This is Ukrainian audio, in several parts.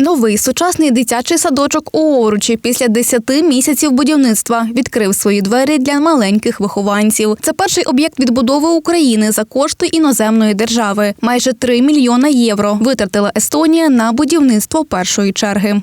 Новий сучасний дитячий садочок у Оручі після 10 місяців будівництва відкрив свої двері для маленьких вихованців. Це перший об'єкт відбудови України за кошти іноземної держави. Майже 3 мільйона євро витратила Естонія на будівництво першої черги.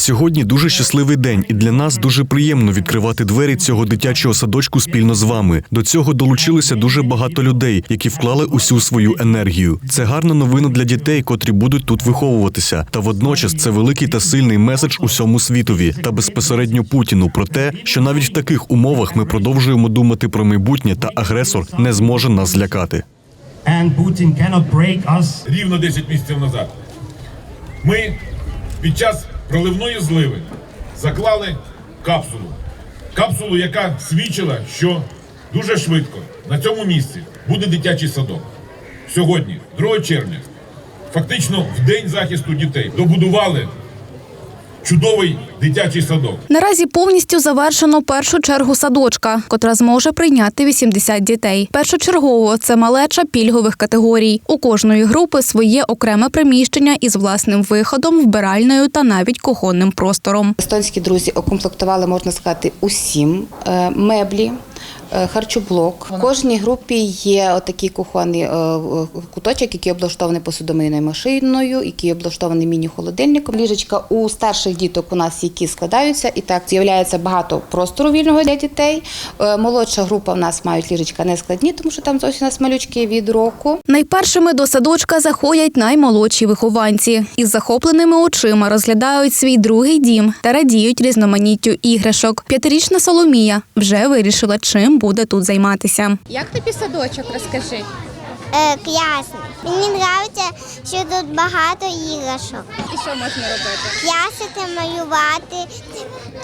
Сьогодні дуже щасливий день, і для нас дуже приємно відкривати двері цього дитячого садочку спільно з вами. До цього долучилися дуже багато людей, які вклали усю свою енергію. Це гарна новина для дітей, котрі будуть тут виховуватися. Та водночас це великий та сильний меседж усьому світові та безпосередньо Путіну про те, що навіть в таких умовах ми продовжуємо думати про майбутнє, та агресор не зможе нас злякати. And Putin cannot break us. рівно 10 місяців назад. Ми під час проливної зливи заклали капсулу. Капсулу, яка свідчила, що дуже швидко на цьому місці буде дитячий садок. Сьогодні, 2 червня, фактично в день захисту дітей, добудували чудовий дитячий садок. Наразі повністю завершено першу чергу садочка, котра зможе прийняти 80 дітей. Першочергово це малеча пільгових категорій. У кожної групи своє окреме приміщення із власним виходом, вбиральною та навіть кухонним простором. Естонські друзі окомплектували, можна сказати, усім е, меблі. Е, Харчоблок в кожній групі є отакий кухонний е, куточок, який облаштований посудомийною машиною, який облаштований міні-холодильником. Ліжечка у старших діток у нас які складаються, і так з'являється багато простору вільного для дітей. Е, Молодша група в нас мають ліжечка не складні, тому що там зовсім у нас малючки від року. Найпершими до садочка заходять наймолодші вихованці. Із захопленими очима розглядають свій другий дім та радіють різноманіттю іграшок. П'ятирічна Соломія вже вирішила, чим буде тут займатися. Як тобі садочок, розкажи? Е, класно. Мені подобається, що тут багато іграшок. І що можна робити? П'ясити, малювати,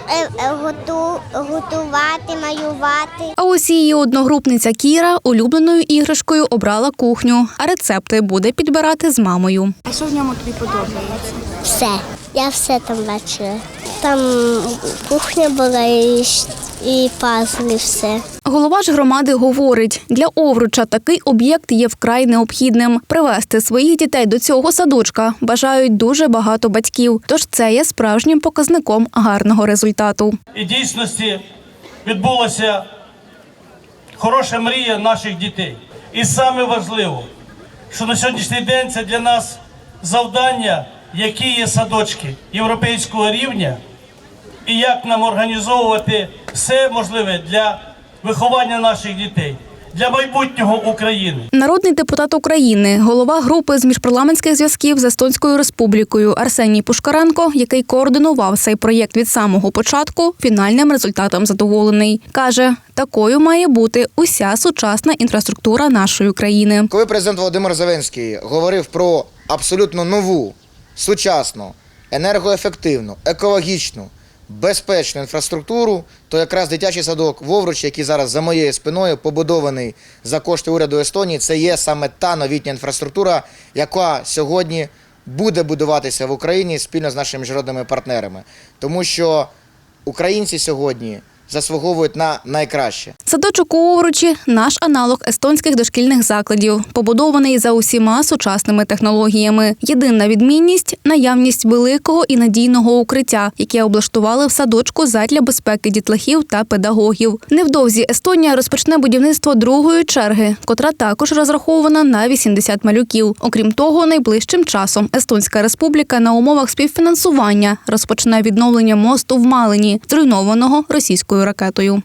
е, е, готу, готувати, малювати. А ось її одногрупниця Кіра улюбленою іграшкою обрала кухню, а рецепти буде підбирати з мамою. А що в ньому тобі подобається? Все. Я все там бачила. Там кухня була і, і пазли, все. Голова ж громади говорить, для Овруча такий об'єкт є вкрай необхідним. Привезти своїх дітей до цього садочка бажають дуже багато батьків. Тож це є справжнім показником гарного результату. і дійсності відбулася хороша мрія наших дітей. І саме важливо, що на сьогоднішній день це для нас завдання, які є садочки європейського рівня, і як нам організовувати все можливе для виховання наших дітей, для майбутнього України. Народний депутат України, голова групи з міжпарламентських зв'язків з Естонською Республікою Арсеній Пушкаренко, який координував цей проєкт від самого початку, фінальним результатом задоволений. каже, такою має бути уся сучасна інфраструктура нашої країни. Коли президент Володимир Зеленський говорив про абсолютно нову, сучасну, енергоефективну, екологічну, безпечну інфраструктуру, то якраз дитячий садок Вовруч, який зараз за моєю спиною побудований за кошти уряду Естонії, це є саме та новітня інфраструктура, яка сьогодні буде будуватися в Україні спільно з нашими міжнародними партнерами. Тому що українці сьогодні заслуговують на найкраще. Садочок у Овручі – наш аналог естонських дошкільних закладів, побудований за усіма сучасними технологіями. Єдина відмінність – наявність великого і надійного укриття, яке облаштували в садочку задля безпеки дітлахів та педагогів. Невдовзі Естонія розпочне будівництво другої черги, котра також розрахована на 80 малюків. Окрім того, найближчим часом Естонська республіка на умовах співфінансування розпочне відновлення мосту в Малині, зруйнованого російською ракетою.